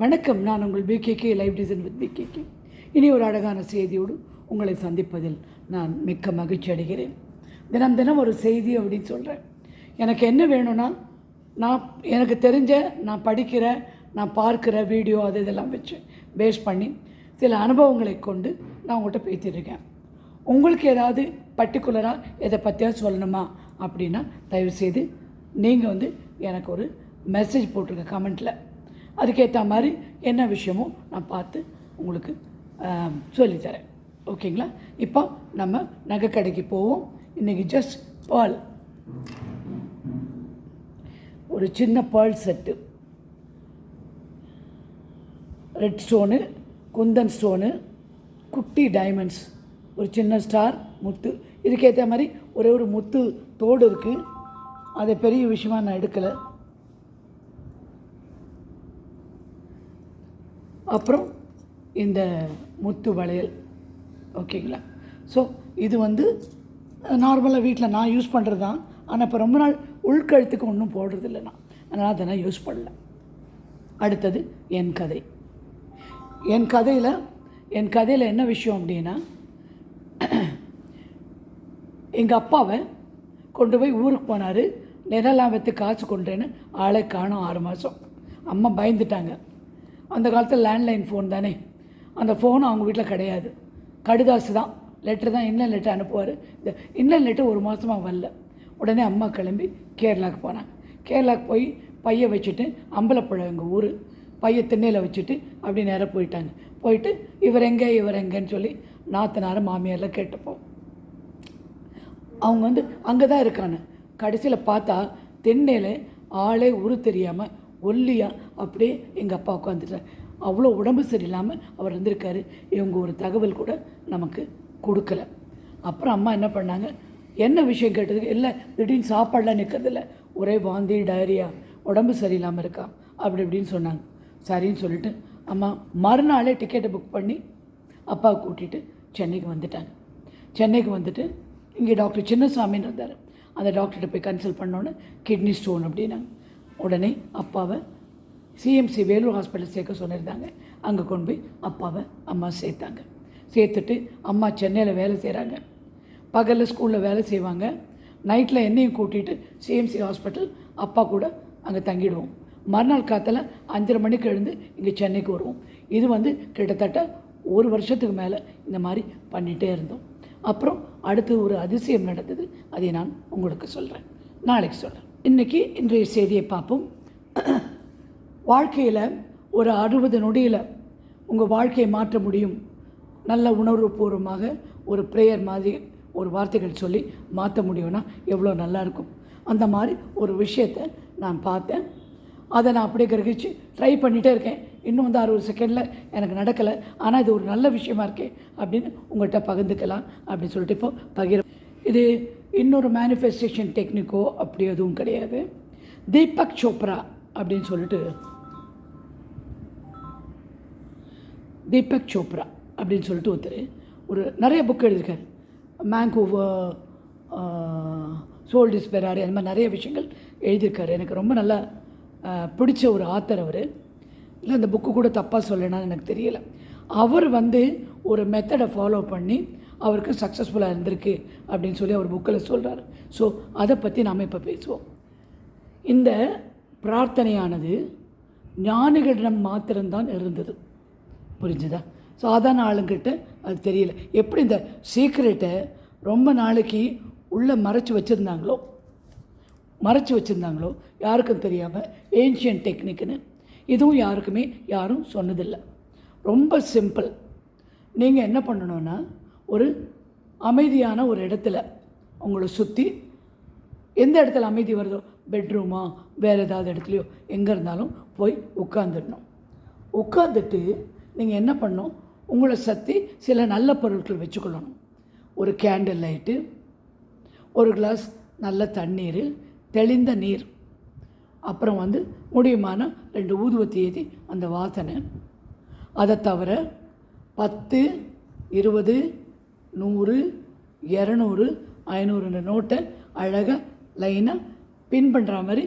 வணக்கம். நான் உங்கள் PKK live design with PKK இனி ஒரு அழகான செய்தியோடு உங்களை சந்திப்பதில் நான் மிக்க மகிழ்ச்சி அடைகிறேன். தினம் தினம் ஒரு செய்தி அப்படின்னு சொல்கிறேன் எனக்கு என்ன வேணும்னா நான் எனக்கு தெரிஞ்ச நான் படிக்கிற நான் பார்க்குற வீடியோ அது இதெல்லாம் வச்சு பேஸ் பண்ணி சில அனுபவங்களை கொண்டு நான் உங்கள்கிட்ட பேசியிருக்கேன். உங்களுக்கு ஏதாவது பர்டிகுலராக எதை பற்றியாவது சொல்லணுமா அப்படின்னா தயவுசெய்து நீங்கள் வந்து எனக்கு ஒரு மெசேஜ் போட்டிருங்க கமெண்ட்டில் அதுக்கேற்ற மாதிரி என்ன விஷயமோ நான் பார்த்து உங்களுக்கு சொல்லித்தரேன். ஓகேங்களா? இப்போ நம்ம நகை கடைக்கு போவோம். இன்றைக்கி ஜஸ்ட் பால் ஒரு சின்ன ball set red stone kundan stone குட்டி டைமண்ட்ஸ் ஒரு சின்ன ஸ்டார் முத்து. இதுக்கேற்ற மாதிரி ஒரே ஒரு முத்து தோடு இருக்குது அதை பெரிய விஷயமா நான் எடுக்கலை. அப்புறம் இந்த முத்து வளையல். ஓகேங்களா ஸோ இது வந்து நார்மலாக வீட்டில் நான் யூஸ் பண்ணுறது தான் ஆனால் இப்போ ரொம்ப நாள் உள்கழுத்துக்கு ஒன்றும் போடுறதில்ல நான். அதனால் அதை நான் யூஸ் பண்ணல. அடுத்தது என் கதை. என் கதையில் என் கதையில் என்ன விஷயம் அப்படின்னா எங்கள் அப்பாவை கொண்டு போய் ஊருக்கு போனார். நிலலாம் வைத்து காசு கொண்டேன்னு ஆளை காணும் ஆறு மாதம் அம்மா பயந்துட்டாங்க. அந்த காலத்தில் லேண்ட்லைன் ஃபோன் தானே? அந்த ஃபோன் அவங்க வீட்டில் கிடையாது. கடுதாசு தான். லெட்டர் தான் இன்னும் லெட்டர் அனுப்புவார். இந்த இன்னும் லெட்டர் ஒரு மாதமாக வரல. உடனே அம்மா கிளம்பி கேரளாவுக்கு போனாங்க. கேரளாவுக்கு போய் பையன் வச்சுட்டு அம்பலப்பழம் எங்கள் ஊர். பையன் திண்ணையில் வச்சுட்டு அப்படி நேராக போயிட்டாங்க. போயிட்டு இவர் எங்கே இவர் எங்கேன்னு சொல்லி நாத்தனார மாமியாரெலாம் கேட்டுப்போம். அவங்க வந்து அங்கே தான் இருக்காங்க. கடைசியில் பார்த்தா தென்னையில் ஆளே உரு தெரியாமல் ஒல்லியாக அப்படியே எங்கள் அப்பா உட்காந்துட்டார் அவ்வளோ உடம்பு சரியில்லாமல் அவர் இருந்திருக்காரு இவங்க ஒரு தகவல் கூட நமக்கு கொடுக்கல. அப்புறம் அம்மா என்ன பண்ணாங்க? என்ன விஷயம் கேட்டதுக்கு இல்லை திடீர்னு சாப்பாடெலாம் நிற்கிறதில்ல ஒரே வாந்தி டயரியா உடம்பு சரியில்லாமல் இருக்கா? அப்படி இப்படின்னு சொன்னாங்க. சரின்னு சொல்லிட்டு அம்மா மறுநாளே டிக்கெட்டை புக் பண்ணி அப்பாவை கூட்டிகிட்டு சென்னைக்கு வந்துட்டாங்க. சென்னைக்கு வந்துட்டு இங்கே டாக்டர் சின்னசாமின்னு இருந்தார். அந்த டாக்டர்கிட்ட போய் கன்சல்ட் பண்ணோன்னே கிட்னி ஸ்டோன் அப்படின்னாங்க. உடனே அப்பாவை சிஎம்சி வேலூர் ஹாஸ்பிட்டல் சேர்க்க சொல்லியிருந்தாங்க அங்கே கொண்டு போய் அப்பாவை அம்மா சேர்த்தாங்க. சேர்த்துட்டு அம்மா சென்னையில் வேலை செய்கிறாங்க பகலில் ஸ்கூலில் வேலை செய்வாங்க. நைட்டில் என்னையும் கூட்டிகிட்டு சிஎம்சி ஹாஸ்பிட்டல் அப்பா கூட அங்கே தங்கிடுவோம். மறுநாள் காத்தில் அஞ்சரை மணிக்கு எழுந்து இங்கே சென்னைக்கு வருவோம். இது வந்து கிட்டத்தட்ட ஒரு வருஷத்துக்கு மேலே இந்த மாதிரி பண்ணிகிட்டே இருந்தோம். அப்புறம் அடுத்து ஒரு அதிசயம் நடந்தது. அதை நான் உங்களுக்கு சொல்கிறேன் நாளைக்கு சொல்கிறேன் இன்றைக்கி இன்றைய செய்தியை பார்ப்போம். வாழ்க்கையில் ஒரு அறுபது நொடியில் உங்கள் வாழ்க்கையை மாற்ற முடியும். நல்ல உணர்வு பூர்வமாக ஒரு ப்ரேயர் மாதிரி ஒரு வார்த்தைகள் சொல்லி மாற்ற முடியும்னா எவ்வளோ நல்லாயிருக்கும் அந்த மாதிரி ஒரு விஷயத்தை நான் பார்த்தேன். அதை நான் அப்படியே கிரகிச்சு ட்ரை பண்ணிகிட்டே இருக்கேன். இன்னும் வந்து அறுபது செகண்டில் எனக்கு நடக்கலை. ஆனால் இது ஒரு நல்ல விஷயமா இருக்கே அப்படின்னு உங்கள்கிட்ட பகிர்ந்துக்கலாம் அப்படின்னு சொல்லிட்டு இப்போ பகிர இது இன்னொரு மேனிஃபெஸ்டேஷன் டெக்னிக்கோ அப்படி எதுவும் கிடையாது. தீபக் சோப்ரா அப்படின்னு சொல்லிட்டு தீபக் சோப்ரா அப்படின்னு சொல்லிட்டு ஒருத்தர் ஒரு நிறைய புக் எழுதியிருக்காரு. மேங்கோவர் சோல் டிஸ்பெராரி அந்த மாதிரி நிறைய விஷயங்கள் எழுதியிருக்காரு. எனக்கு ரொம்ப நல்லா பிடிச்ச ஒரு ஆத்தர் அவர். இல்லை அந்த புக்கு கூட தப்பாக சொல்லணும்னு எனக்கு தெரியலை. அவர் வந்து ஒரு மெத்தடை ஃபாலோ பண்ணி அவருக்கு சக்ஸஸ்ஃபுல்லாக இருந்திருக்கு அப்படின்னு சொல்லி அவர் புக்கில் சொல்கிறார் ஸோ அதை பற்றி நாம் இப்போ பேசுவோம். இந்த பிரார்த்தனையானது ஞானிகளிடம் மாத்திரம்தான் இருந்தது. புரிஞ்சுதா? சாதாரண ஆளுங்கிட்ட அது தெரியல. எப்படி இந்த சீக்ரெட்டை ரொம்ப நாளைக்கு உள்ளே மறைச்சி வச்சுருந்தாங்களோ? மறைச்சி வச்சுருந்தாங்களோ? யாருக்கும் தெரியாமல் ஏன்ஷியன் டெக்னிக்னு இதுவும் யாருக்குமே யாரும் சொன்னதில்லை. ரொம்ப சிம்பிள் நீங்கள் என்ன பண்ணணுன்னா ஒரு அமைதியான ஒரு இடத்துல உங்களை சுற்றி எந்த இடத்துல அமைதி வருதோ பெட்ரூமா வேறு ஏதாவது இடத்துலையோ எங்கே இருந்தாலும் போய் உட்காந்துடணும் உட்காந்துட்டு நீங்கள் என்ன பண்ணணும்? உங்களை சற்றி சில நல்ல பொருட்கள் வச்சுக்கொள்ளணும். ஒரு கேண்டில் லைட்டு ஒரு கிளாஸ் நல்ல தண்ணீர் தெளிந்த நீர். அப்புறம் வந்து முடியுமான ரெண்டு ஊதுவத்தி ஏற்றி அந்த வாசனை. அதை தவிர பத்து இருபது நூறு இரநூறு ஐநூறுன்ற நோட்டை அழகாக லைனாக பின் பண்ணுற மாதிரி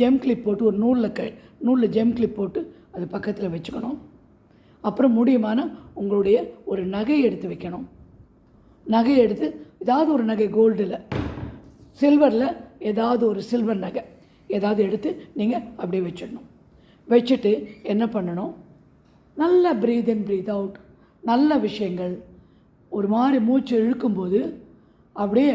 ஜெம் கிளிப் போட்டு ஒரு நூலில் க நூலில் ஜெம் கிளிப் போட்டு அது பக்கத்தில் வச்சுக்கணும். அப்புறம் முடியுமான உங்களுடைய ஒரு நகை எடுத்து வைக்கணும். நகை எடுத்து ஏதாவது ஒரு நகை கோல்டில் சில்வரில் ஏதாவது ஒரு சில்வர் நகை ஏதாவது எடுத்து நீங்கள் அப்படியே வச்சிடணும். வச்சுட்டு என்ன பண்ணணும்? நல்ல ப்ரீத் இன் ப்ரீத் அவுட் நல்ல விஷயங்கள் ஒரு மாதிரி மூச்சு இழுக்கும்போது அப்படியே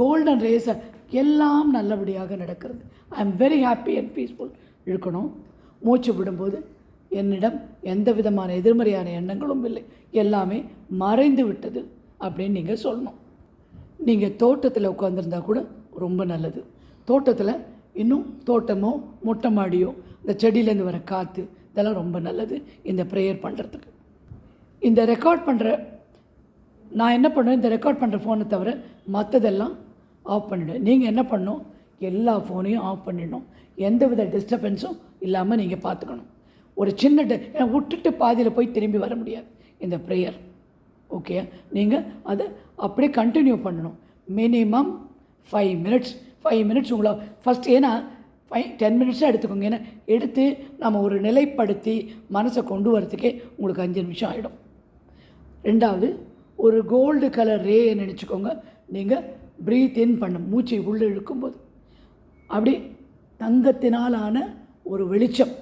கோல்டன் ரேஸை எல்லாம் நல்லபடியாக நடக்கிறது. I am very happy and peaceful இழுக்கணும். மூச்சு விடும்போது என்னிடம் எந்த விதமான எதிர்மறையான எண்ணங்களும் இல்லை. எல்லாமே மறைந்து விட்டது அப்படின்னு நீங்கள் சொல்லணும். நீங்கள் தோட்டத்தில் உட்காந்துருந்தா கூட ரொம்ப நல்லது. தோட்டத்தில் இன்னும் தோட்டமோ மொட்டை மாடியோ இந்த செடியிலேருந்து வர காற்று இதெல்லாம் ரொம்ப நல்லது. இந்த ப்ரேயர் பண்ணுறதுக்கு இந்த ரெக்கார்ட் பண்ணுற நான் என்ன பண்ணுவேன்? இந்த ரெக்கார்ட் பண்ணுற ஃபோனை தவிர மற்றதெல்லாம் ஆஃப் பண்ணிவிடுவேன் நீங்கள் என்ன பண்ணணும்? எல்லா ஃபோனையும் ஆஃப் பண்ணிடணும். எந்த வித டிஸ்டர்பன்ஸும் இல்லாமல் நீங்கள் பார்த்துக்கணும் ஒரு சின்ன ஏன்னா விட்டுட்டு பாதியில் போய் திரும்பி வர முடியாது. இந்த ப்ரேயர் ஓகே நீங்கள் அதை அப்படியே கண்டினியூ பண்ணணும். Minimum five minutes five minutes உங்களை ஃபஸ்ட் ஏன்னா ஃபைவ் டென் மினிட்ஸாக எடுத்துக்கோங்க. ஏன்னா எடுத்து நம்ம ஒரு நிலைப்படுத்தி மனசை கொண்டு வரத்துக்கே உங்களுக்கு அஞ்சு நிமிஷம் ஆகிடும் ரெண்டாவது ஒரு கோல்டு கலர் ரேயை நினச்சிக்கோங்க. நீங்கள் ப்ரீத் இன் பண்ண மூச்சை உள்ளே இழுக்கும்போது. அப்படி தங்கத்தினாலான ஒரு வெளிச்சம்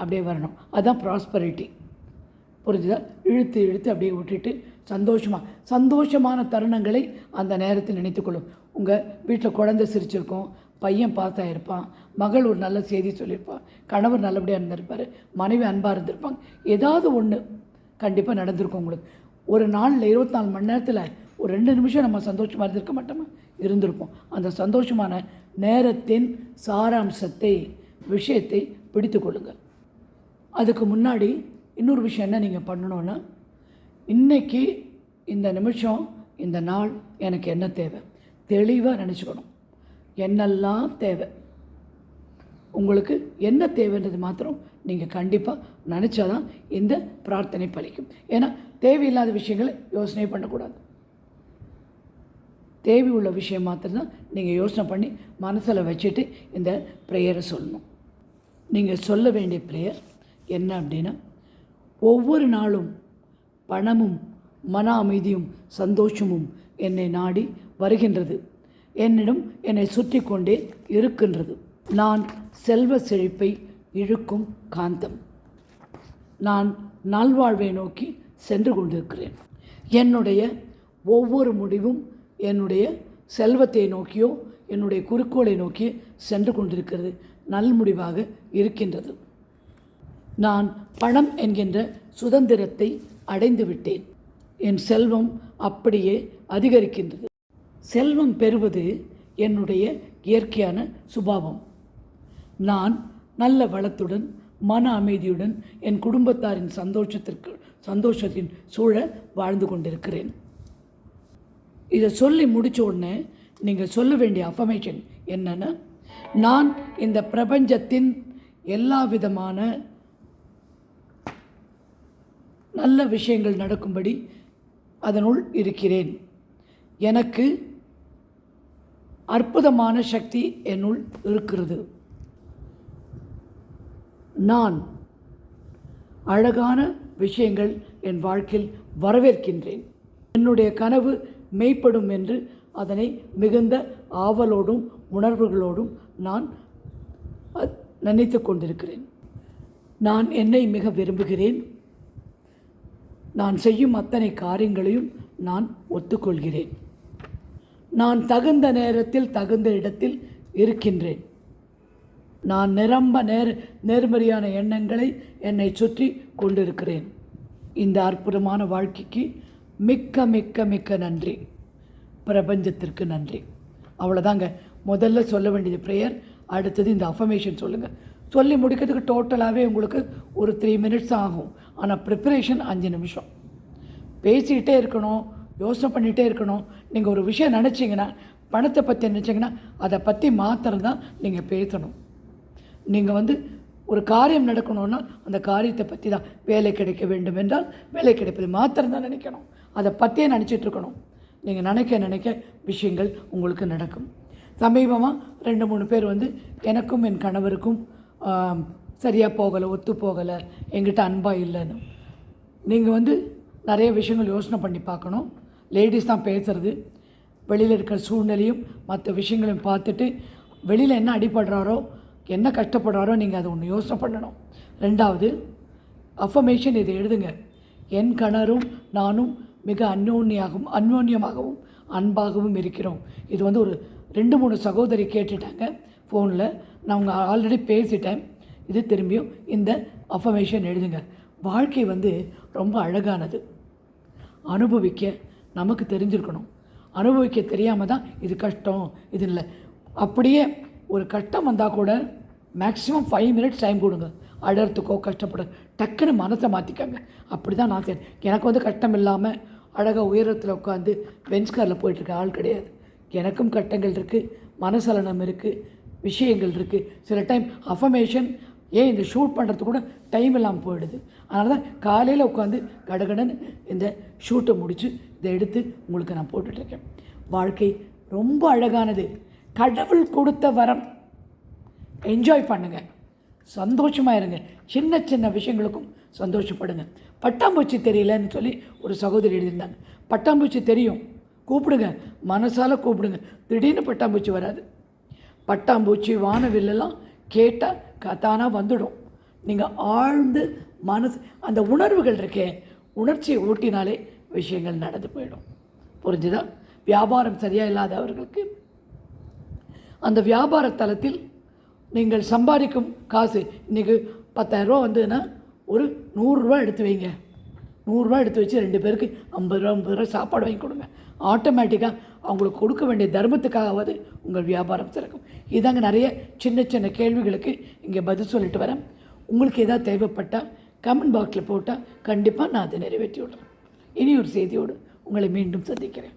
அப்படியே வரணும். அதுதான் ப்ராஸ்பரிட்டி புரிஞ்சுதா? இழுத்து இழுத்து அப்படியே விட்டுட்டு சந்தோஷமாக சந்தோஷமான தருணங்களை அந்த நேரத்தில் நினைத்துக்கொள்ளும். உங்கள் வீட்டில் குழந்தை சிரிச்சிருக்கும் பையன் பாஸ் ஆகிருப்பான் மகள் ஒரு நல்ல செய்தி சொல்லியிருப்பான் கணவர் நல்லபடியாக இருந்திருப்பார் மனைவி அன்பாக இருந்திருப்பாங்க. ஏதாவது ஒன்று கண்டிப்பாக நடந்திருக்கும் உங்களுக்கு. ஒரு நாளில் இருபத்தி நாலு மணி நேரத்தில் ஒரு ரெண்டு நிமிஷம் நம்ம சந்தோஷமாக இருந்திருக்க மாட்டோமா? இருந்திருப்போம். அந்த சந்தோஷமான நேரத்தின் சாராம்சத்தை விஷயத்தை பிடித்து கொள்ளுங்கள். அதுக்கு முன்னாடி இன்னொரு விஷயம் என்ன நீங்கள் பண்ணணுன்னா இன்னைக்கு இந்த நிமிஷம் இந்த நாள் எனக்கு என்ன தேவை? தெளிவாக நினச்சிக்கணும். என்னெல்லாம் தேவை? உங்களுக்கு என்ன தேவைன்றது மாத்திரம் நீங்கள் கண்டிப்பாக நினச்சாதான் இந்த பிரார்த்தனை பலிக்கும். ஏன்னா தேவையில்லாத விஷயங்களை யோசனை பண்ணக்கூடாது. தேவை உள்ள விஷயம் மாத்திரம்தான் நீங்கள் யோசனை பண்ணி மனசில் வச்சுட்டு இந்த ப்ரேயரை சொல்லணும். நீங்கள் சொல்ல வேண்டிய ப்ரேயர் என்ன அப்படின்னா ஒவ்வொரு நாளும் பணமும் மன அமைதியும் சந்தோஷமும் என்னை நாடி வருகின்றது. என்னிடம் என்னை சுற்றி கொண்டே இருக்கின்றது. நான் செல்வ செழிப்பை இழுக்கும் காந்தம். நான் நல்வாழ்வை நோக்கி சென்று கொண்டிருக்கிறேன். என்னுடைய ஒவ்வொரு முடிவும் என்னுடைய செல்வத்தை நோக்கியோ என்னுடைய குறிக்கோளை நோக்கி சென்று கொண்டிருக்கிறது நல்முடிவாக இருக்கின்றது. நான் பணம் என்கின்ற சுதந்திரத்தை அடைந்து விட்டேன். என் செல்வம் அப்படியே அதிகரிக்கின்றது. செல்வம் பெறுவது என்னுடைய இயற்கையான சுபாவம். நான் நல்ல வளத்துடன் மன அமைதியுடன் என் குடும்பத்தாரின் சந்தோஷத்திற்கு சந்தோஷத்தின் சூழ வாழ்ந்து கொண்டிருக்கிறேன். இதை சொல்லி முடித்த உடனே நீங்கள் சொல்ல வேண்டிய அஃபர்மேஷன் என்னென்னா நான் இந்த பிரபஞ்சத்தின் எல்லா விதமான நல்ல விஷயங்கள் நடக்கும்படி அதனுள் இருக்கிறேன். எனக்கு அற்புதமான சக்தி என்னுள் இருக்கிறது. நான் அழகான விஷயங்கள் என் வாழ்க்கையில் வரவேற்கின்றேன். என்னுடைய கனவு மெய்ப்படும் என்று அதனை மிகுந்த ஆவலோடும் உணர்வுகளோடும் நான் நினைத்து கொண்டிருக்கிறேன். நான் என்னை மிக விரும்புகிறேன். நான் செய்யும் அத்தனை காரியங்களையும் நான் ஒத்துக்கொள்கிறேன். நான் தகுந்த நேரத்தில் தகுந்த இடத்தில் இருக்கின்றேன். நான் நிரம்ப நேர் நேர்மறையான எண்ணங்களை என்னை சுற்றி கொண்டிருக்கிறேன். இந்த அற்புதமான வாழ்க்கைக்கு மிக்க மிக்க மிக்க நன்றி. பிரபஞ்சத்திற்கு நன்றி. அவ்வளோதாங்க முதல்ல சொல்ல வேண்டியது ப்ரேயர் அடுத்தது இந்த அஃபர்மேஷன் சொல்லுங்கள் சொல்லி முடிக்கிறதுக்கு டோட்டலாகவே உங்களுக்கு ஒரு த்ரீ மினிட்ஸ் ஆகும். ஆனால் ப்ரிப்பரேஷன் அஞ்சு நிமிஷம். பேசிக்கிட்டே இருக்கணும் யோசனை பண்ணிகிட்டே இருக்கணும். நீங்கள் ஒரு விஷயம் நினச்சிங்கன்னா பணத்தை பற்றி நினச்சிங்கன்னா அதை பற்றி மாத்திரம் தான் நீங்கள் பேசணும். நீங்கள் வந்து ஒரு காரியம் நடக்கணும்னா அந்த காரியத்தை பற்றி தான் வேலை கிடைக்க வேண்டும் என்றால் வேலை கிடைப்பது மாத்திரம் தான் நினைக்கணும். அதை பற்றியே நினச்சிட்டு இருக்கணும். நீங்கள் நினைக்க நினைக்க விஷயங்கள் உங்களுக்கு நடக்கும். சமீபமாக ரெண்டு மூணு பேர் வந்து எனக்கும் என் கணவருக்கும் சரியாக போகலை ஒத்து போகலை எங்கிட்ட அன்பாக இல்லைன்னு. நீங்கள் வந்து நிறைய விஷயங்கள் யோசனை பண்ணி பார்க்கணும். லேடிஸ் தான் பேசுகிறது வெளியில் இருக்கிற சூழ்நிலையும் மற்ற விஷயங்களையும் பார்த்துட்டு வெளியில் என்ன அடிபடுறாரோ என்ன கஷ்டப்படுறாரோ நீங்கள் அதை ஒன்று யோசனை பண்ணணும். ரெண்டாவது அஃபமேஷன் இதை எழுதுங்க. என் கணரும் நானும் மிக அந்யோன்யாகவும் அந்யோன்யமாகவும் அன்பாகவும் இருக்கிறோம். இது வந்து ஒரு ரெண்டு மூணு சகோதரி கேட்டுட்டாங்க. ஃபோனில் நான் அவங்க ஆல்ரெடி பேசிட்டேன். இது திரும்பியும் இந்த அஃபமேஷன் எழுதுங்க. வாழ்க்கை வந்து ரொம்ப அழகானது. அனுபவிக்க நமக்கு தெரிஞ்சிருக்கணும். அனுபவிக்க தெரியாமல் தான் இது கஷ்டம் இது இல்லை. அப்படியே ஒரு கஷ்டம் வந்தால் கூட மேக்ஸிமம் ஃபைவ் மினிட்ஸ் டைம் கொடுங்க. அழகிறதுக்கோ கஷ்டப்பட. டக்குன்னு மனசை மாற்றிக்கங்க அப்படி தான் நான் சரி எனக்கு வந்து கஷ்டம் இல்லாமல் அழகாக உயரத்தில் உட்காந்து பெஞ்ச் காரில் போயிட்டுருக்க ஆள் கிடையாது. எனக்கும் கட்டங்கள் இருக்குது மனசலனம் இருக்குது விஷயங்கள் இருக்குது சில டைம் அஃபமேஷன் ஏன் இந்த ஷூட் பண்ணுறதுக்கு கூட டைம் இல்லாமல் போயிடுது. அதனால தான் காலையில் உட்காந்து கடகடன்னு இந்த ஷூட்டை முடித்து இதை எடுத்து உங்களுக்கு நான் போட்டுட்ருக்கேன் வாழ்க்கை ரொம்ப அழகானது. கடவுள் கொடுத்த வரம். என்ஜாய் பண்ணுங்கள் சந்தோஷமாக இருங்க. சின்ன சின்ன விஷயங்களுக்கும் சந்தோஷப்படுங்க. பட்டாம்பூச்சி தெரியலன்னு சொல்லி ஒரு சகோதரி எழுதியிருந்தாங்க. பட்டாம்பூச்சி தெரியும். கூப்பிடுங்க. மனசால் கூப்பிடுங்க. திடீர்னு பட்டாம்பூச்சி வராது. பட்டாம்பூச்சி வானவில்லெல்லாம் கேட்டால் கத்தானாக வந்துடும். நீங்கள் ஆழ்ந்து மனசு அந்த உணர்வுகள் இருக்கே உணர்ச்சியை ஊட்டினாலே விஷயங்கள் நடந்து போயிடும். புரிஞ்சுதா? வியாபாரம் சரியாக இல்லாதவர்களுக்கு அந்த வியாபார தளத்தில் நீங்கள் சம்பாதிக்கும் காசு இன்றைக்கி பத்தாயிரரூவா வந்ததுன்னா ஒரு நூறுரூவா எடுத்து வைங்க. நூறுரூவா எடுத்து வச்சு ரெண்டு பேருக்கு ஐம்பது ரூபா ஐம்பது ரூபா சாப்பாடு வாங்கி கொடுங்க. ஆட்டோமேட்டிக்காக அவங்களுக்கு கொடுக்க வேண்டிய தர்மத்துக்காகவாது உங்கள் வியாபாரம் சிறக்கும். இதாங்க நிறைய சின்ன சின்ன கேள்விகளுக்கு இங்கே பதில் சொல்லிட்டு வரேன். உங்களுக்கு எதாவது தேவைப்பட்டால் கமெண்ட் பாக்ஸில் போட்டால் கண்டிப்பாக நான் அதை நிறைவேற்றி விடுறேன் இனி ஒரு செய்தியோடு உங்களை மீண்டும் சந்திக்கிறேன்.